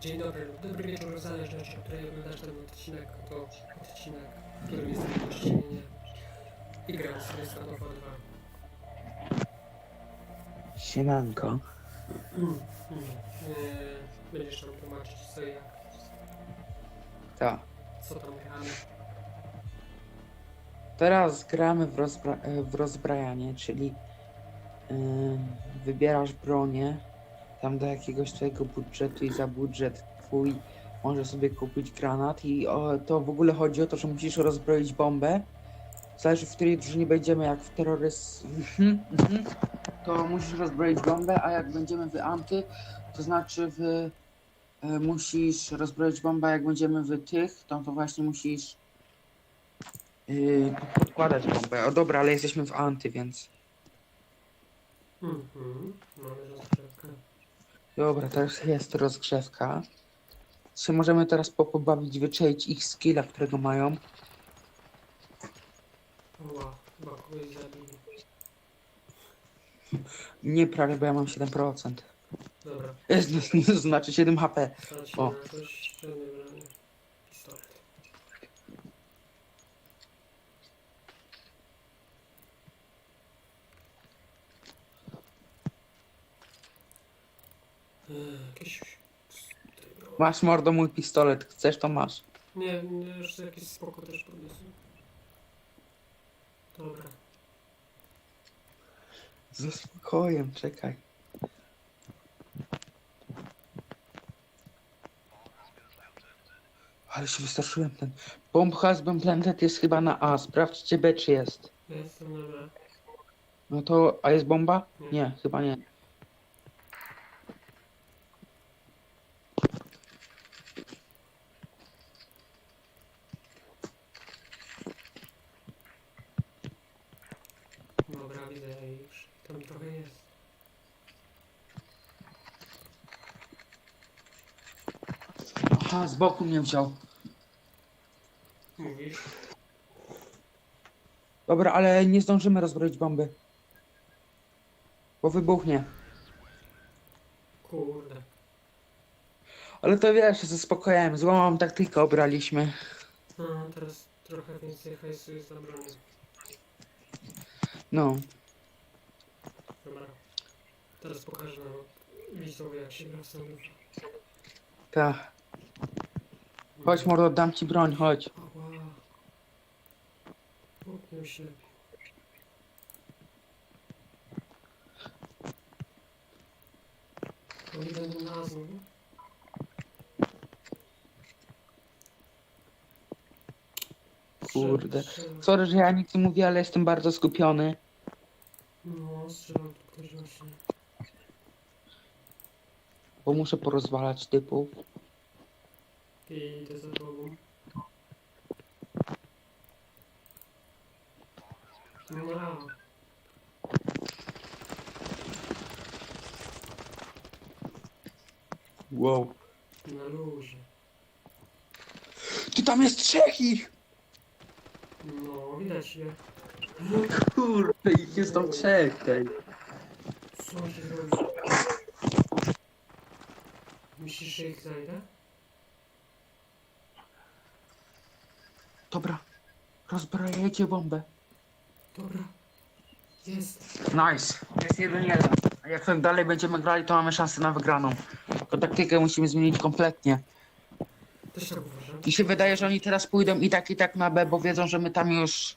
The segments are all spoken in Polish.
Dzień dobry, lub dobry wieczór, w zależności od której oglądasz ten odcinek, to odcinek, w którym jest gościnnie i gram sobie z Tofa 2. Siemanko. Mm. Mm. Yy, będziesz nam tłumaczyć co i jak, Tak. co tam gramy. Teraz gramy w, rozbra w rozbrajanie, czyli yy, wybierasz bronię tam do jakiegoś twojego budżetu i za budżet twój możesz sobie kupić granat i o, to w ogóle chodzi o to, że musisz rozbroić bombę. Zależy w której drużynie będziemy, jak w terroryzm, Mhm, mhm. to musisz rozbroić bombę, a jak będziemy w anty, to znaczy w e, musisz rozbroić bombę, a jak będziemy w tych, to, to właśnie musisz Yy, podkładać bombę. O dobra, ale jesteśmy w anty, więc. Mhm. Rozgrzewkę. Dobra, to już jest rozgrzewka. Się możemy teraz po- pobawić, wyczaić ich skilla, którego mają. Ła, chyba kogoś zabili. Nie prawie, bo ja mam 7%. Dobra, Jest, znaczy 7 HP. O. się na coś, średnie branie. Pistolet. Eee, Jakieś... Masz mordo mój pistolet, chcesz to masz. Nie, nie, już jakieś spoko też podniosłem. Dobra. Ze spokojem, czekaj. Ale się wystraszyłem ten. Bomb has been planted jest chyba na A. Sprawdźcie B czy jest. Jestem na B. No to, a jest bomba? Nie, chyba nie. Dobra, widzę już. Tam trochę jest. Aha, z boku mnie wziął. Mówisz? Dobra, ale nie zdążymy rozbroić bomby. Bo wybuchnie. Kurde. Ale to wiesz, ze spokojem, złamałam taktykę, obraliśmy. No, teraz trochę więcej hajsu jest na bronię. No, Dobra. Teraz pokażę widzowie jak się gra w sandwich. tak. Chodź mordo, dam ci broń, chodź. Ała. Się. Kurde. Strzelam. Sorry, że ja nic nie mówię, ale jestem bardzo skupiony. No, strzelam tu ktoś właśnie. Bo muszę porozwalać typów. I idę za tobą. No, Wow. na luzie. Ty tam jest trzech ich! No, widać je. Kurde, ich jest tam trzech tej. Co się robi? Myślisz, że ich znajdę? Dobra, rozbrajajcie bombę. Dobra. Jest. Nice. Jest jeden jeden. A jak tak dalej będziemy grali, to mamy szansę na wygraną. Tylko taktykę musimy zmienić kompletnie. Też tak uważam. Mi się wydaje, że oni teraz pójdą i tak i tak na B, bo wiedzą, że my tam już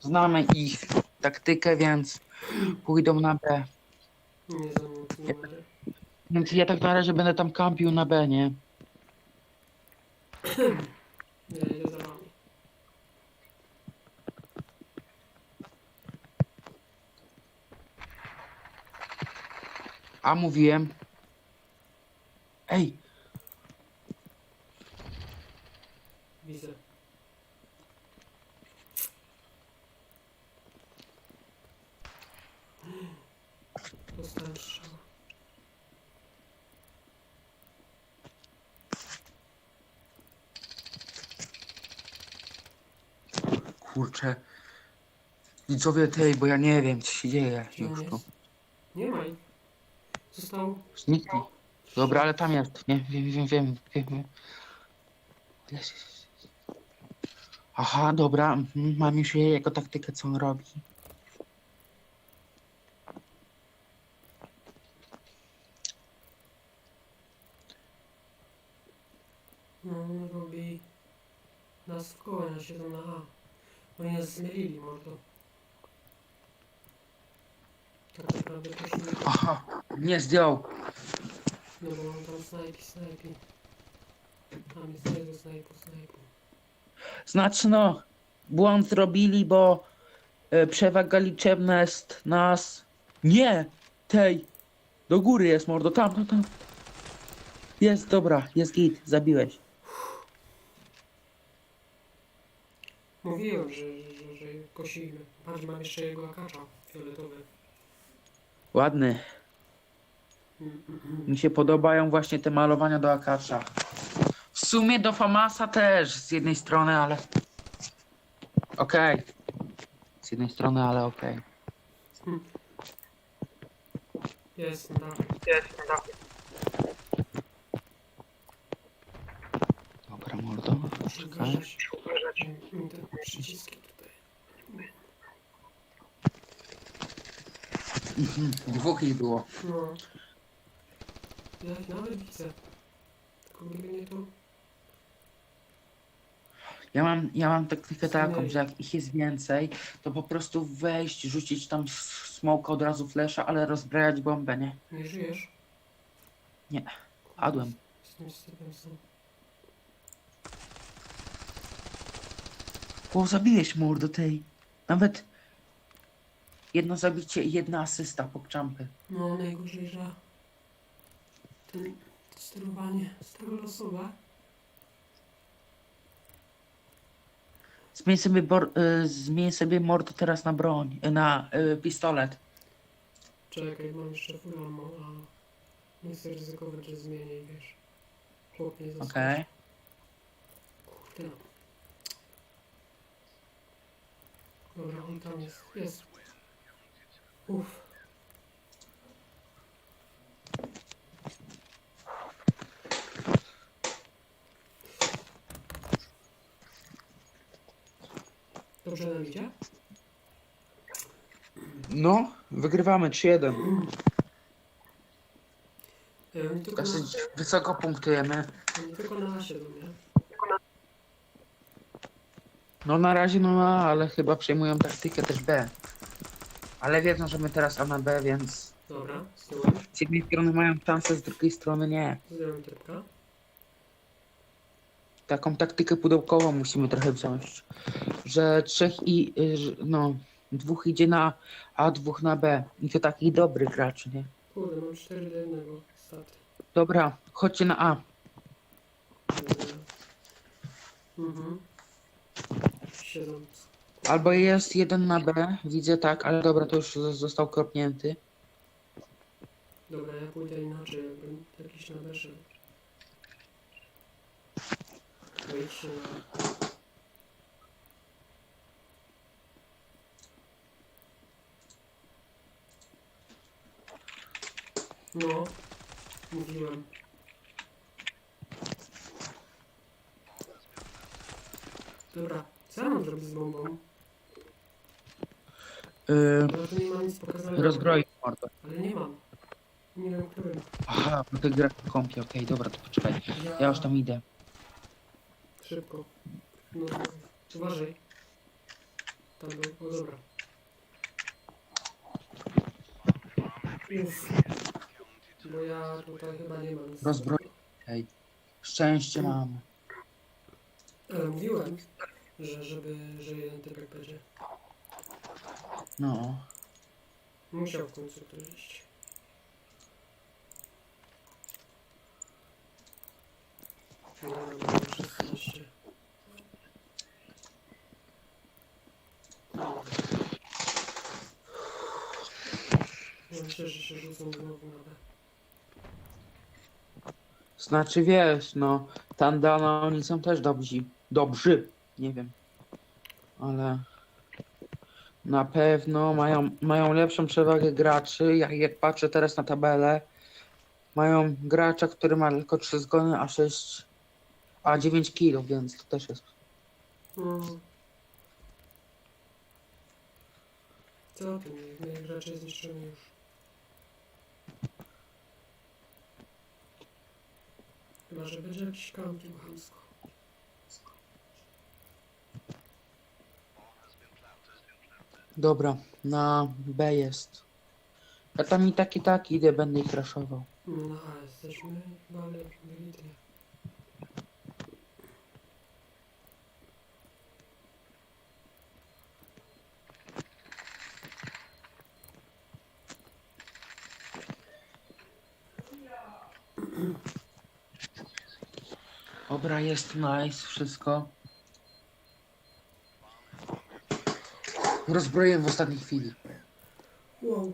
znamy ich taktykę, więc pójdą na B. Nie za mną tu numery. Więc ja tak na razie będę tam kampił na B? Nie, idę za wami. A mówiłem. Ej, Widzę. Dostałem strzała. kurczę. Widzowie tej, bo ja nie wiem, co się dzieje już tu. Nie ma ich. Został Zniknij. Dobra, ale tam jest. Nie, wiem, wiem, wiem, wiem. wiem. Jest, jest, jest. Aha, dobra. mhm, Mam już jej jego taktykę, co on robi. No, on robi nas w koło, na 7 na A. Oni nas zmylili, mordo. Tak naprawdę poszli, Aha, nie zdjął. bo on tam snajpi, snajpi. Tam jest snajpu, snajpu. Znaczy no, błąd zrobili, bo e, przewaga liczebna jest nas... Nie! Tej! Do góry jest mordo, tam, tam, tam. Jest, dobra, jest git, zabiłeś. Mówiłem, że, że, że, że kosimy. Patrz, mam jeszcze jego akacza fioletowy. Ładny. Mi się podobają właśnie te malowania do Akasza. W sumie do Famasa też z jednej strony, ale... Okej. Z jednej strony, ale okej. Jest, tak. Dobra, mordo. Czekaj. Te przyciski tutaj. Mhm, Dwóch ich było. No. Nawet widzę. Tylko gdyby nie. Ja mam, ja mam taktykę taką, że jak ich jest więcej, to po prostu wejść, rzucić tam smoka od razu flesza, ale rozbrajać bombę, nie? Nie żyjesz? Nie. Padłem. Z tym sypem są. O, zabiłeś mordo tej. Nawet jedno zabicie i jedna asysta po jumpy. No, najgorzej, że... To sterowanie z tego losowe. Zmień sobie, bor, y, zmień sobie mordo teraz na broń, y, na y, pistolet. Czekaj, mam jeszcze full ammo, a... Nie chcę ryzykować, że zmienię i wiesz. Chłop nie został. Okej. Kurde. Dobra, on tam jest. Jest. Uff. Idzie? No, wygrywamy 3-1. E, tylko na, Dosyć wysoko punktujemy. tylko na nasie do mnie. No na razie no A, ale chyba przejmują taktykę też B. Ale wiedzą, że my teraz A na B, więc Dobra, zdjąłem. z jednej strony mają szansę, z drugiej strony nie. Zdjąłem trybka. Taką taktykę pudełkową musimy trochę wziąć. Że trzech i y, że- no dwóch idzie na A, dwóch na B. I to takich dobrych graczy, nie? Kurde, mam 4 do 1 stat. Dobra, chodźcie na A. Mhm. Siedząc. Albo jest jeden na B, widzę tak, ale dobra, to już z- został kropnięty. Dobra, ja pójdę inaczej, jakbym jakiś na na... No, mówiłem. Dobra, co ja mam zrobić z bombą? Yy, Ja tu nie mam nic pokazanego. mordo. Ale nie mam. Nie wiem, którym. Aha, bo ty grasz w kąpie, okej, dobra, to poczekaj. Ja już tam idę. Szybko. No, uważaj. Tam był, o dobra. Uff. Bo ja tutaj chyba nie mam nic. Rozbroj- Hej. Szczęście mam. Ale mówiłem, że żeby, że jeden typek będzie. No. Musiał w końcu ktoś iść. Dobra, mamy 16. Ja myślę, że się rzucą na B. Znaczy wiesz, no, Tandana oni są też dobrzy. Dobrzy, nie wiem. Ale na pewno mają, mają lepszą przewagę graczy. Jak, jak patrzę teraz na tabelę, Mają gracza, który ma tylko 3 zgony, a 6, a 9 kilo, więc to też jest. Mm. Co ty, my raczej zniszczymy już. Chyba, że będzie jakiś kampił chamsko. Dobra, na B jest. Ja tam i tak i tak idę, będę ich raszował. No, a jesteśmy chyba wybitnie. Dobra, jest nice, wszystko. Rozbroiłem w ostatniej chwili. Wow.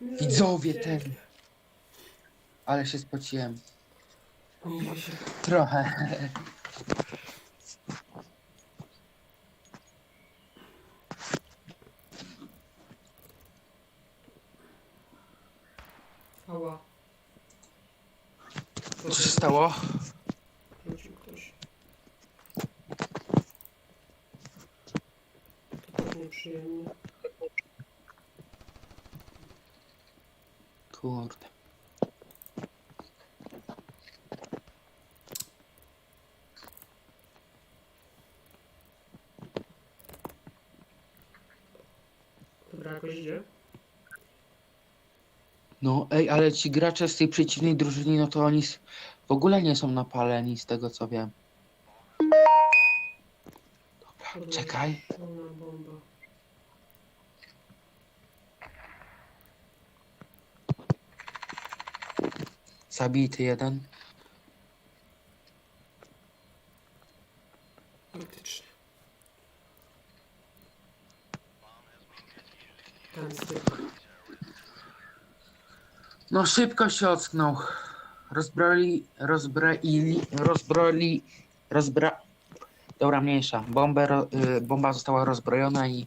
Widzowie, ten. Ale się spociłem. Trochę. Ała. Co się stało? Rzucił ktoś. To tak nieprzyjemnie. Kurde. Dobra, jakoś idzie? No, ej, ale ci gracze z tej przeciwnej drużyny, no to oni s- w ogóle nie są napaleni, z tego co wiem. Dobra, czekaj. Pełna bomba. Zabity jeden. Faktycznie. Ten zwykły. No, szybko się ocknął. Rozbroli, rozbroili, rozbroli, rozbra... Dobra, mniejsza. Bombę, ro, y, bomba została rozbrojona i